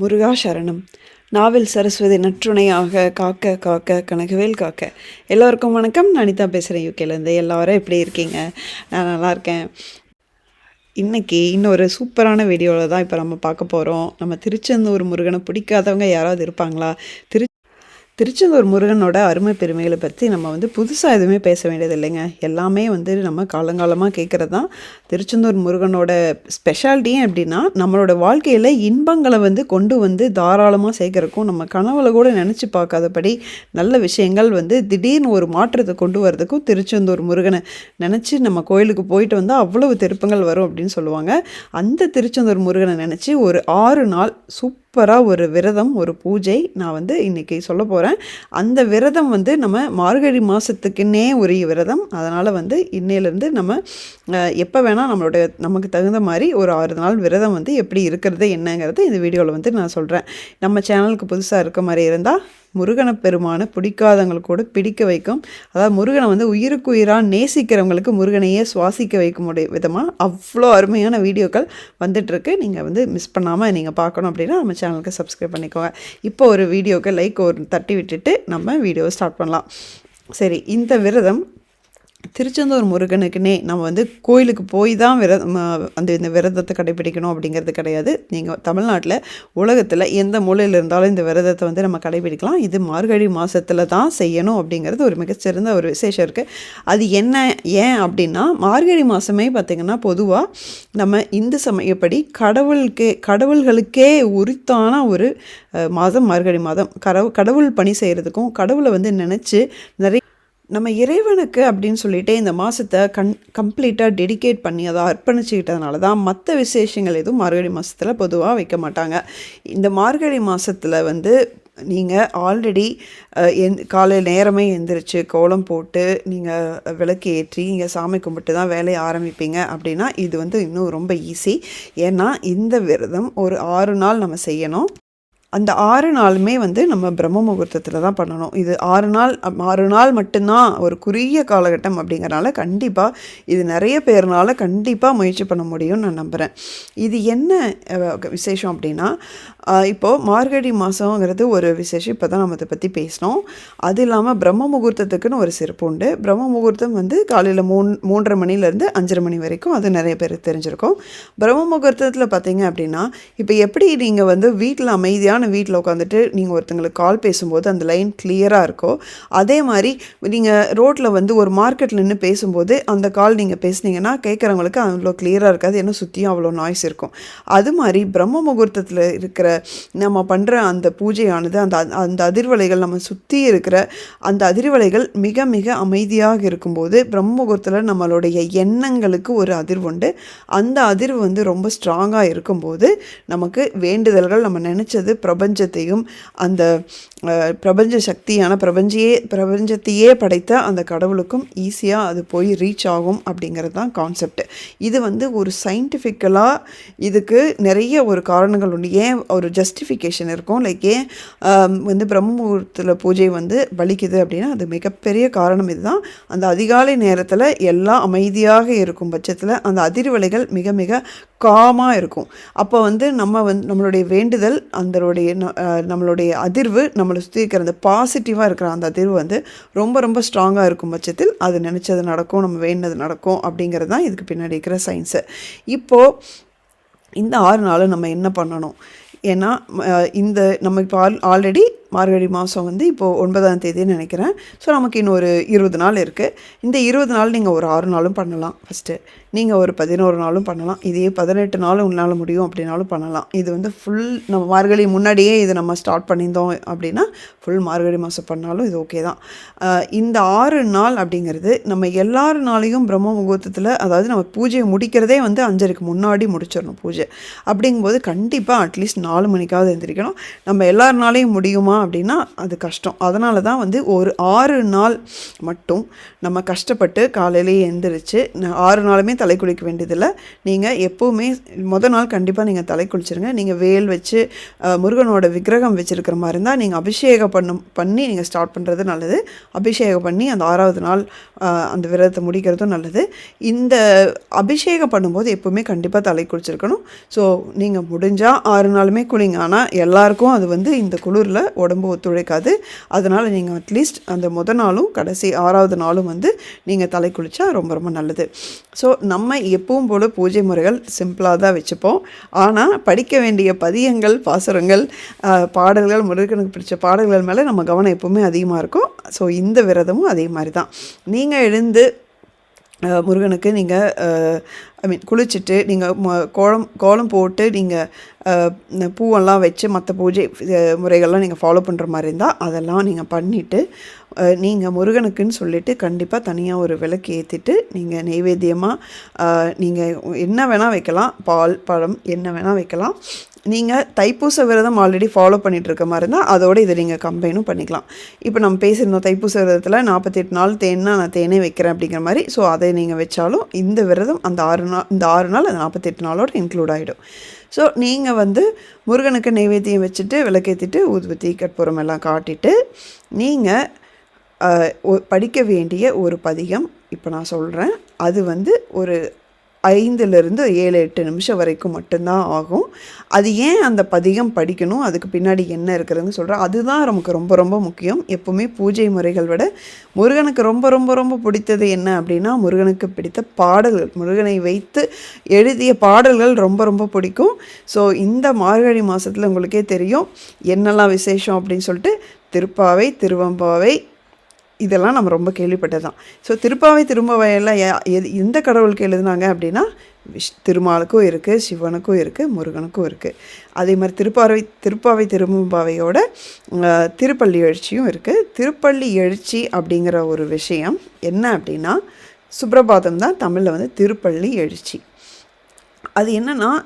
முருகா சரணம் நாவல் சரஸ்வதி நற்றுணையாக காக்க காக்க கனகவேல் காக்க. எல்லோருக்கும் வணக்கம். நனிதா அனிதா பேசுகிறேன் யூகேலேருந்து எல்லாரும் எப்படி இருக்கீங்க? நான் நல்லா இருக்கேன். இன்றைக்கி இன்னொரு சூப்பரான வீடியோவில் தான் இப்போ நம்ம பார்க்க போகிறோம் நம்ம திருச்செந்தூர் முருகனை பிடிக்காதவங்க யாராவது இருப்பாங்களா? திரு திருச்செந்தூர் முருகனோட அருமை பெருமைகளை பற்றி நம்ம வந்து புதுசாக எதுவுமே பேச வேண்டியது இல்லைங்க எல்லாமே வந்து நம்ம காலங்காலமாக கேட்குறது தான் திருச்செந்தூர் முருகனோட ஸ்பெஷாலிட்டியும் எப்படின்னா நம்மளோட வாழ்க்கையில் இன்பங்களை வந்து கொண்டு வந்து தாராளமாக சேர்க்குறக்கும் நம்ம கனவுல கூட நினச்சி பார்க்காதபடி நல்ல விஷயங்கள் வந்து திடீர்னு ஒரு மாற்றத்தை கொண்டு வரதுக்கும் திருச்செந்தூர் முருகனை நினச்சி நம்ம கோயிலுக்கு போயிட்டு வந்தால் அவ்வளவு திருப்பங்கள் வரும் அப்படின்னு சொல்லுவாங்க. அந்த திருச்செந்தூர் முருகனை நினச்சி ஒரு ஆறு நாள் சூப்பர் சூப்பராக ஒரு விரதம் ஒரு பூஜை நான் வந்து இன்றைக்கி சொல்ல போகிறேன் அந்த விரதம் வந்து நம்ம மார்கழி மாதத்துக்குன்னே உரிய விரதம். அதனால் வந்து இன்னையிலேருந்து நம்ம எப்போ வேணால் நம்மளுடைய நமக்கு தகுந்த மாதிரி ஒரு ஆறு நாள் விரதம் வந்து எப்படி இருக்கிறது என்னங்கிறது இந்த வீடியோவில் வந்து நான் சொல்கிறேன் நம்ம சேனலுக்கு புதுசாக இருக்க மாதிரி இருந்தால் முருகனை பெருமானை பிடிக்காதவங்களுக்கு கூட பிடிக்க வைக்கும். அதாவது முருகனை வந்து உயிருக்கு உயிராக நேசிக்கிறவங்களுக்கு முருகனையே சுவாசிக்க வைக்க முடிய விதமாக அவ்வளோ அருமையான வீடியோக்கள் வந்துட்டுருக்கு. நீங்கள் வந்து மிஸ் பண்ணாமல் நீங்கள் பார்க்கணும் அப்படின்னா நம்ம சேனலுக்கு சப்ஸ்கிரைப் பண்ணிக்கோங்க. இப்போ ஒரு வீடியோக்கு லைக் ஒரு தட்டி விட்டுட்டு நம்ம வீடியோ ஸ்டார்ட் பண்ணலாம். சரி இந்த விரதம் திருச்செந்தூர் முருகனுக்குன்னே நம்ம வந்து கோயிலுக்கு போய் தான் விர அந்த இந்த விரதத்தை கடைபிடிக்கணும் அப்படிங்கிறது கிடையாது. நீங்கள் தமிழ்நாட்டில் உலகத்தில் எந்த மூலையில் இருந்தாலும் இந்த விரதத்தை வந்து நம்ம கடைபிடிக்கலாம். இது மார்கழி மாதத்தில் தான் செய்யணும் அப்படிங்கிறது ஒரு மிகச்சிறந்த ஒரு விசேஷம் இருக்குது அது என்ன ஏன் அப்படின்னா மார்கழி மாதமே பார்த்திங்கன்னா பொதுவாக நம்ம இந்து சமயப்படி கடவுளுக்கே கடவுள்களுக்கே உரித்தான ஒரு மாதம் மார்கழி மாதம். கடவுள் கடவுள் பணி செய்கிறதுக்கும் கடவுளை வந்து நினச்சி நிறைய நம்ம இறைவனுக்கு அப்படின்னு சொல்லிட்டு இந்த மாதத்தை கண் கம்ப்ளீட்டாக டெடிகேட் பண்ணி அதை அர்ப்பணிச்சுக்கிட்டதுனால தான் மற்ற விசேஷங்கள் எதுவும் மார்கழி மாதத்தில் பொதுவாக வைக்க மாட்டாங்க. இந்த மார்கழி மாதத்தில் வந்து நீங்கள் ஆல்ரெடி எந் காலை நேரமே எந்திரிச்சு கோலம் போட்டு நீங்கள் விளக்கு ஏற்றி நீங்கள் சாமி கும்பிட்டு தான் வேலையை ஆரம்பிப்பீங்க அப்படின்னா இது வந்து இன்னும் ரொம்ப ஈஸி ஏன்னா இந்த விரதம் ஒரு ஆறு நாள் நம்ம செய்யணும். அந்த ஆறு நாளுமே வந்து நம்ம பிரம்ம முகூர்த்தத்தில் தான் பண்ணணும். இது ஆறு நாள் ஆறு நாள் மட்டும்தான் ஒரு குறுகிய காலகட்டம் அப்படிங்கிறனால கண்டிப்பாக இது நிறைய பேர்னால கண்டிப்பாக முயற்சி பண்ண முடியும்னு நான் நம்புகிறேன் இது என்ன விசேஷம் அப்படின்னா இப்போது மார்கழி மாதங்கிறது ஒரு விசேஷம். இப்போ தான் நம்ம அதை பற்றி பேசினோம். அது இல்லாமல் பிரம்ம முகூர்த்தத்துக்குன்னு ஒரு சிறப்பு உண்டு. பிரம்ம முகூர்த்தம் வந்து காலையில் மூணு மூன்றரை மணிலேருந்து அஞ்சரை மணி வரைக்கும் அது நிறைய பேர் தெரிஞ்சிருக்கும். பிரம்ம முகூர்த்தத்தில் பார்த்தீங்க அப்படின்னா இப்போ எப்படி நீங்கள் வந்து வீட்டில் அமைதியான வீட்டில் உட்காந்துட்டு நீங்கள் ஒருத்தங்களுக்கு கால் பேசும்போது அந்த லைன் கிளியராக இருக்கோ அதே மாதிரி நீங்கள் ரோட்டில் வந்து ஒரு மார்க்கெட்டில் நின்று பேசும்போது அந்த கால் நீங்கள் பேசுனீங்கன்னா கேட்குறவங்களுக்கு அவ்வளோ கிளியராக இருக்காது. ஏன்னா சுற்றியும் அவ்வளோ நாய்ஸ் இருக்கும். அது மாதிரி பிரம்ம முகூர்த்தத்தில் இருக்கிற நம்ம பண்ணுற அந்த பூஜையானது அந்த அந்த அதிர்வலைகள் நம்ம சுற்றி இருக்கிற அந்த அதிர்வலைகள் மிக மிக அமைதியாக இருக்கும்போது பிரம்ம முகூர்த்தத்தில் நம்மளுடைய எண்ணங்களுக்கு ஒரு அதிர்வு உண்டு. அந்த அதிர்வு வந்து ரொம்ப ஸ்ட்ராங்காக இருக்கும்போது நமக்கு வேண்டுதல்கள் நம்ம நினச்சது பிரபஞ்சத்தையும் அந்த பிரபஞ்ச சக்தியான பிரபஞ்சையே பிரபஞ்சத்தையே படைத்த அந்த கடவுளுக்கும் ஈஸியாக அது போய் ரீச் ஆகும் அப்படிங்கிறது தான் கான்செப்ட் இது வந்து ஒரு சயின்டிஃபிக்கலாக இதுக்கு நிறைய ஒரு காரணங்கள் உண்டு. ஏன் ஒரு ஜஸ்டிஃபிகேஷன் இருக்கும். லைக் ஏன் வந்து பிரம்ம பூஜை வந்து பலிக்குது அப்படின்னா அது மிகப்பெரிய காரணம் இதுதான். அந்த அதிகாலை நேரத்தில் எல்லாம் அமைதியாக இருக்கும் பட்சத்தில் அந்த அதிர்வலைகள் மிக மிக காமாக இருக்கும். அப்போ வந்து நம்ம வந்து நம்மளுடைய வேண்டுதல் அந்தருடைய நம்மளுடைய அதிர்வு நம்மளை சுற்றி இருக்கிற அந்த பாசிட்டிவாக இருக்கிற அந்த அதிர்வு வந்து ரொம்ப ரொம்ப ஸ்ட்ராங்காக இருக்கும் பட்சத்தில் அது நினச்சது நடக்கும் நம்ம வேண்டது நடக்கும் அப்படிங்கிறது தான் இதுக்கு பின்னாடி இருக்கிற சயின்ஸு இப்போது இந்த ஆறு நாளும் நம்ம என்ன பண்ணணும்? ஏன்னா இந்த நம்ம இப்போ ஆல் ஆல்ரெடி மார்கழி மாதம் வந்து இப்போது ஒன்பதாம் தேதின்னு நினைக்கிறேன். ஸோ நமக்கு இன்னும் ஒரு இருபது நாள் இருக்குது இந்த இருபது நாள் நீங்கள் ஒரு ஆறு நாளும் பண்ணலாம் ஃபஸ்ட்டு நீங்கள் ஒரு பதினோரு நாளும் பண்ணலாம். இதே பதினெட்டு நாளும் உன்னால் முடியும் அப்படின்னாலும் பண்ணலாம். இது வந்து ஃபுல் நம்ம மார்கழி முன்னாடியே இது நம்ம ஸ்டார்ட் பண்ணியிருந்தோம் அப்படின்னா ஃபுல் மார்கழி மாதம் பண்ணாலும் இது ஓகே தான். இந்த ஆறு நாள் அப்படிங்கிறது நம்ம எல்லாரு நாளையும் பிரம்ம முகூர்த்தத்தில் அதாவது நம்ம பூஜையை முடிக்கிறதே வந்து அஞ்சரைக்கு முன்னாடி முடிச்சிடணும் பூஜை. அப்படிங்கும்போது கண்டிப்பாக அட்லீஸ்ட் நாலு மணிக்காவது எழுந்திரிக்கணும் நம்ம எல்லார் நாளையும் முடியுமா? அப்படின்னா அது கஷ்டம். அதனால தான் வந்து ஒரு ஆறு நாள் மட்டும் நம்ம கஷ்டப்பட்டு காலையிலேயே எழுந்திரிச்சு ஆறு நாளுமே தலை குளிக்க வேண்டியதில்லை. நீங்கள் எப்போவுமே முதல் நாள் கண்டிப்பாக நீங்கள் தலை குளிச்சிருங்க. நீங்கள் வேல் வச்சு முருகனோட விக்கிரகம் வச்சுருக்கிற மாதிரி இருந்தால் நீங்கள் அபிஷேகம் பண்ணும் பண்ணி நீங்கள் ஸ்டார்ட் பண்ணுறது நல்லது. அபிஷேகம் பண்ணி அந்த ஆறாவது நாள் அந்த விரதத்தை முடிக்கிறதும் நல்லது. இந்த அபிஷேகம் பண்ணும்போது எப்போவுமே கண்டிப்பாக தலை குளிச்சிருக்கணும். ஸோ நீங்கள் முடிஞ்சால் ஆறு நாளுமே குளிங்க. ஆனால் எல்லாருக்கும் அது வந்து இந்த குளிரில் உடம்பு ஒத்துழைக்காது. அதனால் நீங்கள் அட்லீஸ்ட் அந்த முத நாளும் கடைசி ஆறாவது நாளும் வந்து நீங்கள் தலை குளித்தா ரொம்ப ரொம்ப நல்லது. ஸோ நம்ம எப்பவும் போல் பூஜை முறைகள் சிம்பிளாக தான் வச்சுப்போம். ஆனால் படிக்க வேண்டிய பதியங்கள் பாசுரங்கள் பாடல்கள் முருகனுக்கு பிடிச்ச பாடல்கள் மேலே நம்ம கவனம் எப்போவுமே அதிகமாக இருக்கும். ஸோ இந்த விரதமும் அதே மாதிரி தான். நீங்கள் எழுந்து முருகனுக்கு நீங்கள் ஐ மீன் குளிச்சுட்டு நீங்கள் கோலம் கோலம் போட்டு நீங்கள் பூவெல்லாம் வச்சு மற்ற பூஜை முறைகள்லாம் நீங்கள் ஃபாலோ பண்ணுற மாதிரி இருந்தால் அதெல்லாம் நீங்கள் பண்ணிவிட்டு நீங்கள் முருகனுக்குன்னு சொல்லிவிட்டு கண்டிப்பாக தனியாக ஒரு விளக்கு ஏற்றிட்டு நீங்கள் நெய்வேத்தியமாக நீங்கள் என்ன வேணால் வைக்கலாம். பால் பழம் என்ன வேணால் வைக்கலாம். நீங்கள் தைப்பூச விரதம் ஆல்ரெடி ஃபாலோ பண்ணிகிட்டு இருக்க மாதிரி இருந்தால் அதோட இதை நீங்கள் கம்பைனும் பண்ணிக்கலாம். இப்போ நம்ம பேசியிருந்தோம் தைப்பூச விரதத்தில் நாற்பத்தெட்டு நாள் தேன்னா நான் தேனே வைக்கிறேன் அப்படிங்கிற மாதிரி ஸோ அதை நீங்கள் வச்சாலும் இந்த விரதம் அந்த ஆறு நாள் இந்த ஆறு நாள் அந்த நாற்பத்தெட்டு நாளோட இன்க்ளூட் ஆகிடும் ஸோ நீங்கள் வந்து முருகனுக்கு நைவேத்தியம் வச்சுட்டு விளக்கேற்றிட்டு ஊதுபத்தி கற்பூரம் எல்லாம் காட்டிட்டு நீங்கள் ஒ- படிக்க வேண்டிய ஒரு பதிகம் இப்போ நான் சொல்கிறேன் அது வந்து ஒரு ஐந்துலேருந்து ஏழு எட்டு நிமிஷம் வரைக்கும் மட்டும்தான் ஆகும். அது ஏன் அந்த பதிகம் படிக்கணும்? அதுக்கு பின்னாடி என்ன இருக்கிறதுன்னு சொல்கிறேன் அதுதான் நமக்கு ரொம்ப ரொம்ப முக்கியம். எப்போவுமே பூஜை முறைகள் விட முருகனுக்கு ரொம்ப ரொம்ப ரொம்ப பிடித்தது என்ன அப்படின்னா முருகனுக்கு பிடித்த பாடல்கள். முருகனை வைத்து எழுதிய பாடல்கள் ரொம்ப ரொம்ப பிடிக்கும். ஸோ இந்த மார்கழி மாதத்தில் உங்களுக்கே தெரியும். என்னெல்லாம் விசேஷம் அப்படின்னு சொல்லிட்டு திருப்பாவை திருவம்பாவை இதெல்லாம் நம்ம ரொம்ப கேள்விப்பட்டதான் ஸோ திருப்பாவை திரும்பவையெல்லாம் எது எந்த கடவுளுக்கு எழுதுனாங்க அப்படின்னா விஷ் திருமாலுக்கும் இருக்குது சிவனுக்கும் இருக்குது முருகனுக்கும் இருக்குது அதே மாதிரி திருப்பாவை திருப்பாவை திரும்பாவையோட திருப்பள்ளி எழுச்சியும் இருக்குது திருப்பள்ளி எழுச்சி அப்படிங்கிற ஒரு விஷயம் என்ன அப்படின்னா சுப்ரபாதம் தான் தமிழில் வந்து திருப்பள்ளி எழுச்சி. அது என்னென்னா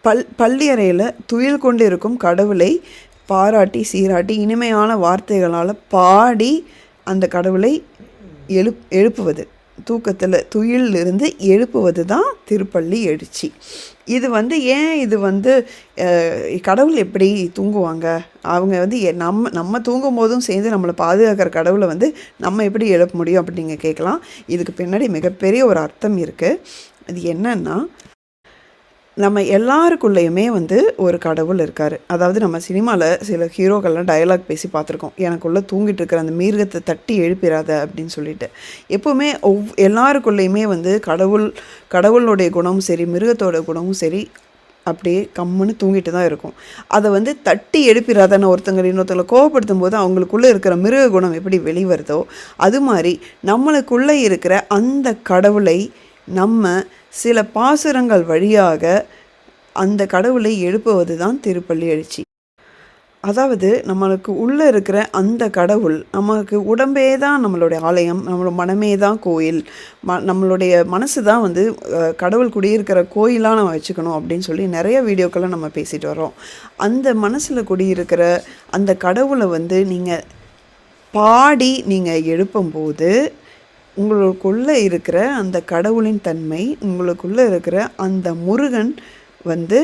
பல் பள்ளியறையில் துயில் கொண்டு இருக்கும் கடவுளை பாராட்டி சீராட்டி இனிமையான வார்த்தைகளால் பாடி அந்த கடவுளை எழுப் எழுப்புவது. தூக்கத்தில் துயிலிருந்து எழுப்புவது தான் திருப்பள்ளி எழுச்சி. இது வந்து ஏன் இது வந்து கடவுள் எப்படி தூங்குவாங்க? அவங்க வந்து எ- நம்ம நம்ம தூங்கும் போதும் சேர்ந்து நம்மளை பாதுகாக்கிற கடவுளை வந்து நம்ம எப்படி எழுப்ப முடியும் அப்படின்னு நீங்கள் கேட்கலாம். இதுக்கு பின்னாடி மிகப்பெரிய ஒரு அர்த்தம் இருக்குது அது என்னன்னா நம்ம எல்லாருக்குள்ளேயுமே வந்து ஒரு கடவுள் இருக்கார். அதாவது நம்ம சினிமாவில் சில ஹீரோக்கள்லாம் டயலாக் பேசி பார்த்துருக்கோம். எனக்குள்ளே தூங்கிட்டு இருக்கிற அந்த மிருகத்தை தட்டி எழுப்பிடாத அப்படின்னு சொல்லிட்டு. எப்போவுமே ஒவ் எல்லாருக்குள்ளேயுமே வந்து கடவுள் கடவுளுடைய குணமும் சரி மிருகத்தோட குணமும் சரி அப்படியே கம்முன்னு தூங்கிட்டு தான் இருக்கும். அதை வந்து தட்டி எழுப்பிடாதான ஒருத்தங்க இன்னொருத்தங்களை கோவப்படுத்தும் போது அவங்களுக்குள்ளே இருக்கிற மிருக குணம் எப்படி வெளிவருதோ அது மாதிரி நம்மளுக்குள்ளே இருக்கிற அந்த கடவுளை நம்ம சில பாசுரங்கள் வழியாக அந்த கடவுளை எழுப்புவது தான் திருப்பள்ளி எழுச்சி. அதாவது நம்மளுக்கு உள்ளே இருக்கிற அந்த கடவுள் நமக்கு உடம்பே தான் நம்மளுடைய ஆலயம் நம்மளோட மனமே தான் கோயில் ம நம்மளுடைய மனசு தான் வந்து கடவுள் குடியிருக்கிற கோயிலாக நம்ம வச்சுக்கணும் அப்படின்னு சொல்லி நிறைய வீடியோக்களை நம்ம பேசிட்டு வரோம் அந்த மனசில் குடியிருக்கிற அந்த கடவுளை வந்து நீங்கள் பாடி நீங்கள் எழுப்பும்போது உங்களுக்குள்ளே இருக்கிற அந்த கடவுளின் தன்மை உங்களுக்குள்ளே இருக்கிற அந்த முருகன் வந்து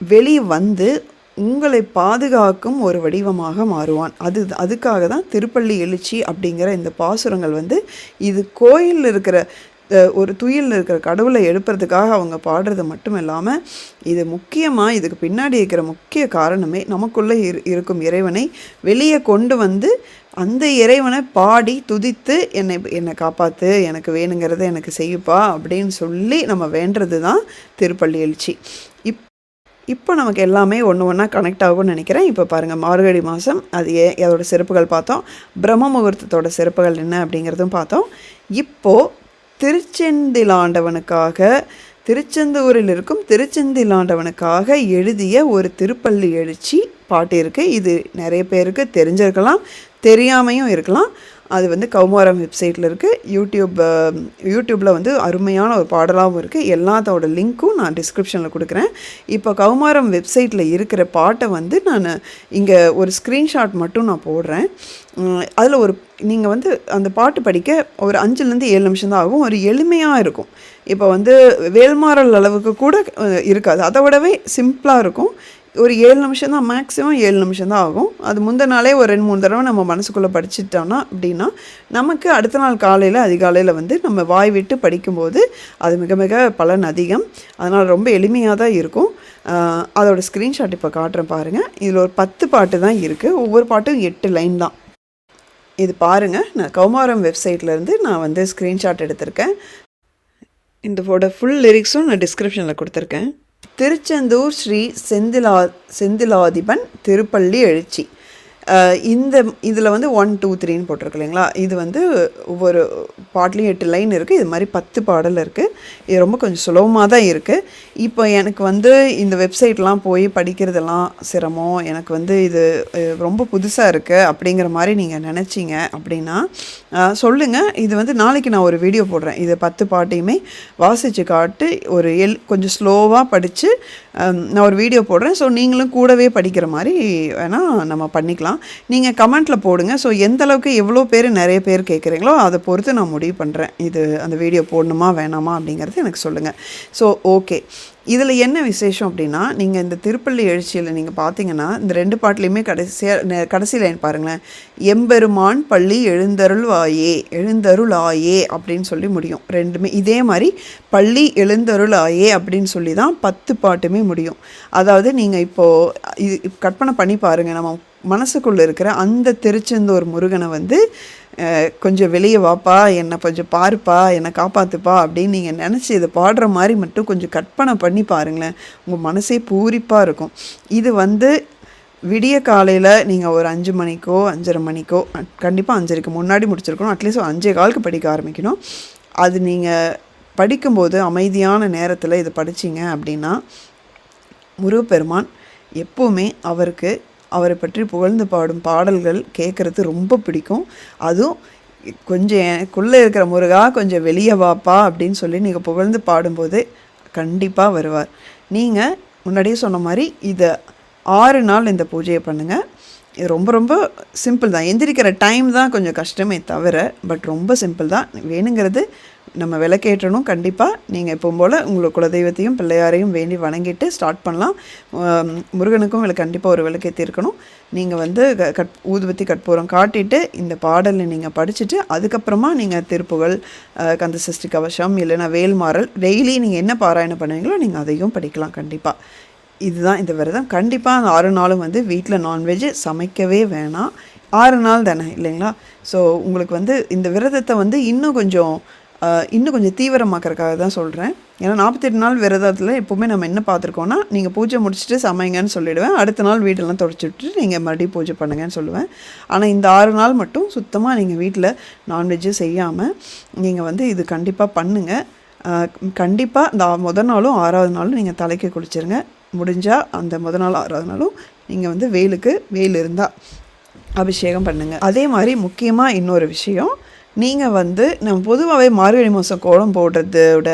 வெளி வந்து உங்களை பாதுகாக்கும் ஒரு வடிவமாக மாறுவான். அது அதுக்காக தான் திருப்பள்ளி எழுச்சி அப்படிங்கிற இந்த பாசுரங்கள் வந்து இது கோயிலில் இருக்கிற ஒரு துயிலில் இருக்கிற கடவுளை எழுப்புறதுக்காக அவங்க பாடுறது மட்டும் இல்லாமல் இது முக்கியமாக இதுக்கு பின்னாடி இருக்கிற முக்கிய காரணமே நமக்குள்ளே இரு இருக்கும் இறைவனை வெளியே கொண்டு வந்து அந்த இறைவனை பாடி துதித்து என்னை என்னை காப்பாற்று எனக்கு வேணுங்கிறத எனக்கு செய்யுப்பா அப்படின்னு சொல்லி நம்ம வேண்டுறது தான் திருப்பள்ளி எழுச்சி. இப் இப்போ நமக்கு எல்லாமே ஒன்று ஒன்றா கனெக்ட் ஆகும்னு நினைக்கிறேன். இப்போ பாருங்கள் மார்கழி மாதம் அது ஏ அதோட சிறப்புகள் பார்த்தோம். பிரம்ம முகூர்த்தத்தோட சிறப்புகள் என்ன அப்படிங்கிறதும் பார்த்தோம். இப்போது திருச்செந்திலாண்டவனுக்காக திருச்செந்தூரில் இருக்கும் திருச்செந்திலாண்டவனுக்காக எழுதிய ஒரு திருப்பள்ளி எழுச்சி பாட்டு இருக்குது இது நிறைய பேருக்கு தெரிஞ்சிருக்கலாம். தெரியாமையும் இருக்கலாம். அது வந்து கௌமாரம் வெப்சைட்டில் இருக்குது யூடியூப் யூடியூப்பில் வந்து அருமையான ஒரு பாடலாகவும் இருக்குது எல்லாத்தோட லிங்க்கும் நான் டிஸ்கிரிப்ஷனில் கொடுக்குறேன். இப்போ கௌமாரம் வெப்சைட்டில் இருக்கிற பாட்டை வந்து நான் இங்கே ஒரு ஸ்க்ரீன்ஷாட் மட்டும் நான் போடுறேன். அதில் ஒரு நீங்கள் வந்து அந்த பாட்டு படிக்க ஒரு அஞ்சுலேருந்து ஏழு நிமிஷம் தான் ஆகும். ஒரு எளிமையாக இருக்கும். இப்போ வந்து வேல்மாறல் அளவுக்கு கூட இருக்காது. அதை விடவே சிம்பிளாக இருக்கும். ஒரு ஏழு நிமிஷம் தான் மேக்ஸிமம் ஏழு நிமிஷம் தான் ஆகும். அது முந்தின நாளே ஒரு ரெண்டு மூணு தடவை நம்ம மனசுக்குள்ளே படிச்சுட்டோம்னா அப்படின்னா நமக்கு அடுத்த நாள் காலையில் அதிகாலையில் வந்து நம்ம வாய் விட்டு படிக்கும்போது அது மிக மிக பலன் அதிகம். அதனால் ரொம்ப எளிமையாக தான் இருக்கும். அதோட ஸ்க்ரீன்ஷாட் இப்போ காட்டுறேன் பாருங்கள் இதில் ஒரு பத்து பாட்டு தான் இருக்குது ஒவ்வொரு பாட்டும் எட்டு லைன் தான். இது பாருங்கள் நான் கௌமாரம் வெப்சைட்லேருந்து நான் வந்து ஸ்க்ரீன்ஷாட் எடுத்திருக்கேன். இந்த ஃபுல் லிரிக்ஸும் நான் டிஸ்கிரிப்ஷனில் கொடுத்துருக்கேன். திருச்செந்தூர் ஸ்ரீ செந்திலா செந்திலாதிபன் திருப்பள்ளி எழுச்சி. இந்த இதில் வந்து ஒன் டூ த்ரீன்னு போட்டிருக்கு இல்லைங்களா? இது வந்து ஒவ்வொரு பாட்லேயும் எட்டு லைன் இருக்குது இது மாதிரி பத்து பாடல் இருக்குது இது ரொம்ப கொஞ்சம் சுலபமாக தான் இருக்குது இப்போ எனக்கு வந்து இந்த வெப்சைட்லாம் போய் படிக்கிறதெல்லாம் சிரமம். எனக்கு வந்து இது ரொம்ப புதுசாக இருக்குது அப்படிங்கிற மாதிரி நீங்கள் நினச்சிங்க அப்படின்னா சொல்லுங்கள் இது வந்து நாளைக்கு நான் ஒரு வீடியோ போடுறேன். இது பத்து பாட்டையுமே வாசித்து காட்டு ஒரு எல் கொஞ்சம் ஸ்லோவாக படித்து நான் ஒரு வீடியோ போடுறேன். ஸோ நீங்களும் கூடவே படிக்கிற மாதிரி வேணால் நம்ம பண்ணிக்கலாம். நீங்கள் கமெண்ட்டில் போடுங்க. ஸோ எந்த அளவுக்கு எவ்வளோ பேர் நிறைய பேர் கேட்குறீங்களோ அதை பொறுத்து நான் முடிவு பண்ணுறேன் இது அந்த வீடியோ போடணுமா வேணாமா அப்படிங்கிறது எனக்கு சொல்லுங்கள் ஸோ ஓகே இதில் என்ன விசேஷம் அப்படின்னா நீங்கள் இந்த திருப்பள்ளி எழுச்சியில் நீங்கள் பார்த்தீங்கன்னா இந்த ரெண்டு பாட்டிலையுமே கடைசியாக கடைசி லைன் பாருங்களேன். எம்பெருமான் பள்ளி எழுந்தருள் எழுந்தருளாயே எழுந்தருள் ஆயே அப்படின்னு சொல்லி முடியும். ரெண்டுமே இதே மாதிரி பள்ளி எழுந்தருள் ஆயே அப்படின்னு சொல்லி தான் பத்து பாட்டுமே முடியும். அதாவது நீங்கள் இப்போது இது கற்பனை பண்ணி பாருங்கள் நம்ம மனசுக்குள்ளே இருக்கிற அந்த திருச்செந்தூர் முருகனை வந்து கொஞ்சம் வெளியே வாப்பா என்னை கொஞ்சம் பாருப்பா என்னை காப்பாற்றுப்பா அப்படின்னு நீங்கள் நினச்சி இதை பாடுற மாதிரி மட்டும் கொஞ்சம் கற்பனை பண்ணி பாருங்களேன். உங்கள் மனசே பூரிப்பாக இருக்கும். இது வந்து விடிய காலையில் நீங்கள் ஒரு அஞ்சு மணிக்கோ அஞ்சரை மணிக்கோ கண்டிப்பாக அஞ்சரைக்கு முன்னாடி முடிச்சிருக்கணும். அட்லீஸ்ட் ஒரு அஞ்சே காலுக்கு படிக்க ஆரம்பிக்கணும். அது நீங்கள் படிக்கும்போது அமைதியான நேரத்தில் இதை படிச்சீங்க அப்படின்னா முருகப்பெருமான் எப்போவுமே அவருக்கு அவரை பற்றி புகழ்ந்து பாடும் பாடல்கள் கேட்குறது ரொம்ப பிடிக்கும். அதுவும் கொஞ்சம் எனக்குள்ளே இருக்கிற முருகா கொஞ்சம் வெளியே வாப்பா அப்படின்னு சொல்லி நீங்கள் புகழ்ந்து பாடும்போது கண்டிப்பாக வருவார். நீங்கள் முன்னாடியே சொன்ன மாதிரி இதை ஆறு நாள் இந்த பூஜையை பண்ணுங்கள் இது ரொம்ப ரொம்ப சிம்பிள் தான். எந்திரிக்கிற டைம் தான் கொஞ்சம் கஷ்டமே தவிர பட் ரொம்ப சிம்பிள் தான். வேணுங்கிறது நம்ம விளக்கேற்றணும் கண்டிப்பாக நீங்கள் எப்பவும் போல் உங்களை குலதெய்வத்தையும் பிள்ளையாரையும் வேண்டி வணங்கிட்டு ஸ்டார்ட் பண்ணலாம். முருகனுக்கும் விளக்கு கண்டிப்பாக ஒரு விளக்கேற்றி இருக்கணும் நீங்கள் வந்து க- கட் ஊதுபத்தி கற்பூரம் காட்டிட்டு இந்த பாடலை நீங்கள் படிச்சுட்டு அதுக்கப்புறமா நீங்கள் திருப்புகழ் கந்த சஷ்டி கவசம் இல்லைன்னா வேல்மாறல் டெய்லி நீங்கள் என்ன பாராயணம் பண்ணுவீங்களோ நீங்கள் அதையும் படிக்கலாம் கண்டிப்பாக இதுதான் இந்த விரதம். கண்டிப்பாக அந்த ஆறு நாளும் வந்து வீட்டில் நான்வெஜ் சமைக்கவே வேணாம். ஆறு நாள் தானே இல்லைங்களா? ஸோ உங்களுக்கு வந்து இந்த விரதத்தை வந்து இன்னும் கொஞ்சம் இன்னும் கொஞ்சம் தீவிரமாக்கிறதுக்காக தான் சொல்கிறேன் ஏன்னா நாற்பத்தெட்டு நாள் விரதத்தில் எப்போவுமே நம்ம என்ன பார்த்துருக்கோன்னா நீங்கள் பூஜை முடிச்சுட்டு சமைங்கன்னு சொல்லிவிடுவேன் அடுத்த நாள் வீடெல்லாம் தொடச்சி விட்டுட்டு நீங்கள் மறுபடியும் பூஜை பண்ணுங்கன்னு சொல்லுவேன். ஆனால் இந்த ஆறு நாள் மட்டும் சுத்தமாக நீங்கள் வீட்டில் நான்வெஜ்ஜு செய்யாமல் நீங்கள் வந்து இது கண்டிப்பாக பண்ணுங்கள் கண்டிப்பாக இந்த முதல் நாளும் ஆறாவது நாளும் நீங்கள் தலைக்கு குளிச்சிருங்க. முடிஞ்சால் அந்த முதல் நாள் ஆறாவது நாளும் நீங்கள் வந்து வெயிலுக்கு வெயில் இருந்தால் அபிஷேகம் பண்ணுங்கள் அதே மாதிரி முக்கியமாக இன்னொரு விஷயம் நீங்கள் வந்து நம்ம பொதுவாகவே மார்கழி மாதம் கோலம் போடுறதோட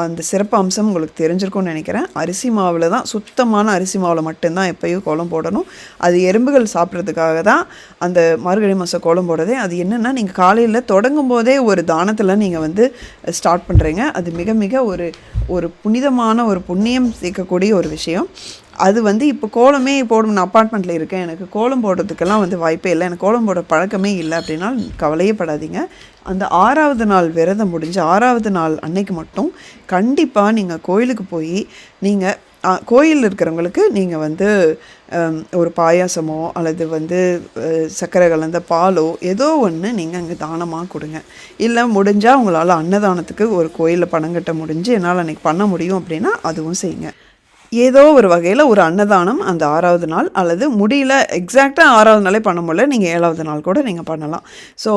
அந்த சிறப்பு அம்சம் உங்களுக்கு தெரிஞ்சிருக்கும்னு நினைக்கிறேன். அரிசி மாவில் தான் சுத்தமான அரிசி மாவில் மட்டும்தான் எப்பயும் கோலம் போடணும். அது எறும்புகள் சாப்பிட்றதுக்காக தான் அந்த மார்கழி மாதம் கோலம் போடுறதே. அது என்னென்னா நீங்கள் காலையில் தொடங்கும் போதே ஒரு தானத்தில் நீங்கள் வந்து ஸ்டார்ட் பண்ணுறீங்க அது மிக மிக ஒரு ஒரு புனிதமான ஒரு புண்ணியம் சேர்க்கக்கூடிய ஒரு விஷயம். அது வந்து இப்போ கோலமே போடும் நான் அப்பார்ட்மெண்ட்டில் இருக்கேன். எனக்கு கோலம் போடுறதுக்கெல்லாம் வந்து வாய்ப்பே இல்லை. எனக்கு கோலம் போட பழக்கமே இல்லை அப்படின்னா கவலையே படாதீங்க. அந்த ஆறாவது நாள் விரதம் முடிஞ்சு ஆறாவது நாள் அன்னைக்கு மட்டும் கண்டிப்பாக நீங்கள் கோயிலுக்கு போய் நீங்கள் கோயில் இருக்கிறவங்களுக்கு நீங்கள் வந்து ஒரு பாயாசமோ அல்லது வந்து சர்க்கரை கலந்த பாலோ ஏதோ ஒன்று நீங்கள் அங்கே தானமாக கொடுங்க. இல்லை முடிஞ்சால் உங்களால் அன்னதானத்துக்கு ஒரு கோயிலில் பணம் கட்ட முடிஞ்சு என்னால் அன்றைக்கி பண்ண முடியும் அப்படின்னா அதுவும் செய்யுங்க. ஏதோ ஒரு வகையில் ஒரு அன்னதானம் அந்த ஆறாவது நாள் அல்லது முடியல எக்ஸாக்டாக ஆறாவது நாளே பண்ண முடியல நீங்கள் ஏழாவது நாள் கூட நீங்கள் பண்ணலாம். ஸோ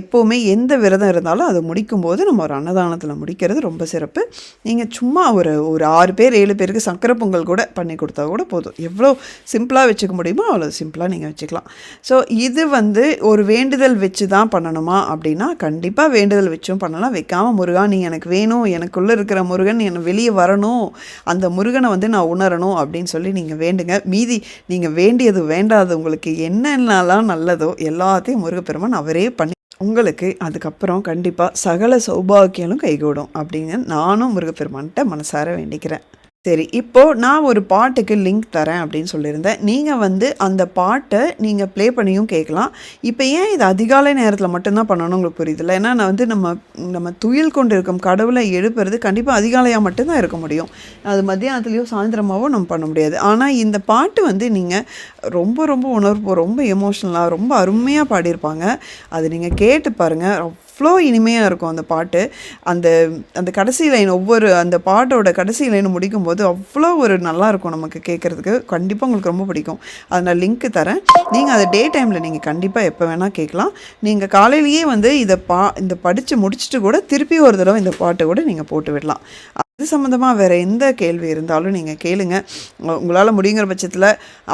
எப்போவுமே எந்த விரதம் இருந்தாலும் அது முடிக்கும்போது நம்ம ஒரு அன்னதானத்தில் முடிக்கிறது ரொம்ப சிறப்பு. நீங்கள் சும்மா ஒரு ஒரு ஆறு பேர் ஏழு பேருக்கு சக்கரை பொங்கல் கூட பண்ணி கொடுத்தா கூட போதும். எவ்வளோ சிம்பிளாக வச்சுக்க முடியுமோ அவ்வளோ சிம்பிளாக நீங்கள் வச்சுக்கலாம். ஸோ இது வந்து ஒரு வேண்டுதல் வச்சு தான் பண்ணணுமா அப்படின்னா கண்டிப்பாக வேண்டுதல் வச்சும் பண்ணலாம். வைக்காமல் முருகா நீ எனக்கு வேணும் எனக்குள்ளே இருக்கிற முருகன் என்னை வெளியே வரணும். அந்த முருகனை வந்து நான் உணரணும் அப்படின்னு சொல்லி நீங்கள் வேண்டுங்க. மீதி நீங்கள் வேண்டியது வேண்டாது உங்களுக்கு என்னென்னலாம் நல்லதோ எல்லாத்தையும் முருகப்பெருமான் அவரே பண்ணி உங்களுக்கு அதுக்கப்புறம் கண்டிப்பாக சகல சௌபாக்கியங்களும் கைகூடும் அப்படின்னு நானும் முருகப்பெருமான்கிட்ட மனசார வேண்டிக்கிறேன். சரி இப்போது நான் ஒரு பாட்டுக்கு லிங்க் தரேன் அப்படின்னு சொல்லியிருந்தேன். நீங்கள் வந்து அந்த பாட்டை நீங்கள் ப்ளே பண்ணியும் கேட்கலாம். இப்போ ஏன் இது அதிகாலை நேரத்தில் மட்டும்தான் பண்ணணும் உங்களுக்கு புரியுதுல்ல? ஏன்னா நான் வந்து நம்ம நம்ம துயில் கொண்டு இருக்கும் கடவுளை எழுப்புறது கண்டிப்பாக அதிகாலையாக மட்டும்தான் இருக்க முடியும். அது மத்தியானத்துலேயோ சாயந்தரமாகவோ நம்ம பண்ண முடியாது. ஆனால் இந்த பாட்டு வந்து நீங்கள் ரொம்ப ரொம்ப உணர்வு ரொம்ப எமோஷ்னலாக ரொம்ப அருமையாக பாடியிருப்பாங்க. அது நீங்கள் கேட்டு பாருங்கள் அவ்வளோ இனிமையாக இருக்கும் அந்த பாட்டு. அந்த அந்த கடைசி லைன் ஒவ்வொரு அந்த பாட்டோட கடைசி லைன் முடிக்கும்போது அவ்வளோ ஒரு நல்லா இருக்கும் நமக்கு கேட்குறதுக்கு. கண்டிப்பாக உங்களுக்கு ரொம்ப பிடிக்கும். அதை நான் லிங்க்கு தரேன். நீங்கள் அதை டே டைமில் நீங்கள் கண்டிப்பாக எப்போ வேணால் கேட்கலாம். நீங்கள் காலையிலேயே வந்து இதை பா இந்த படித்து முடிச்சுட்டு கூட திருப்பி ஒரு தடவை இந்த பாட்டை கூட நீங்கள் போட்டு விடலாம். இது சம்மந்தமாக வேறு எந்த கேள்வி இருந்தாலும் நீங்கள் கேளுங்க. உங்களால் முடிங்கிற பட்சத்தில்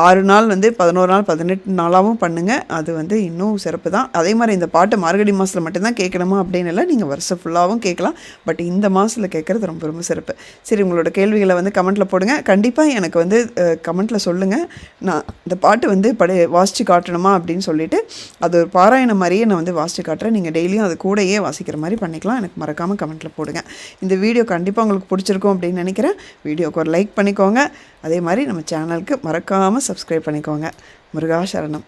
ஆறு நாள் வந்து பதினோரு நாள் பதினெட்டு நாளாகவும் பண்ணுங்கள் அது வந்து இன்னும் சிறப்பு தான். அதே மாதிரி இந்த பாட்டு மார்கழி மாதத்தில் மட்டும்தான் கேட்கணுமா அப்படின்னு இல்லை நீங்கள் வருஷம் ஃபுல்லாகவும் கேட்கலாம். பட் இந்த மாதத்தில் கேட்குறது ரொம்ப ரொம்ப சிறப்பு. சரி உங்களோட கேள்விகளை வந்து கமெண்ட்டில் போடுங்க. கண்டிப்பாக எனக்கு வந்து கமெண்ட்டில் சொல்லுங்கள் நான் இந்த பாட்டு வந்து படி வாசித்து காட்டணுமா அப்படின்னு சொல்லிட்டு அது ஒரு பாராயணம் மாதிரியே நான் வந்து வாசித்து காட்டுறேன். நீங்கள் டெய்லியும் அது கூடயே வாசிக்கிற மாதிரி பண்ணிக்கலாம். எனக்கு மறக்காமல் கமெண்ட்டில் போடுங்க. இந்த வீடியோ கண்டிப்பாக உங்களுக்கு பிடிச்சிருக்கும் அப்படின்னு நினைக்கிறேன். வீடியோக்கு ஒரு லைக் பண்ணிக்கோங்க. அதே மாதிரி நம்ம சேனலுக்கு மறக்காமல் சப்ஸ்கிரைப் பண்ணிக்கோங்க. முருகா சரணம்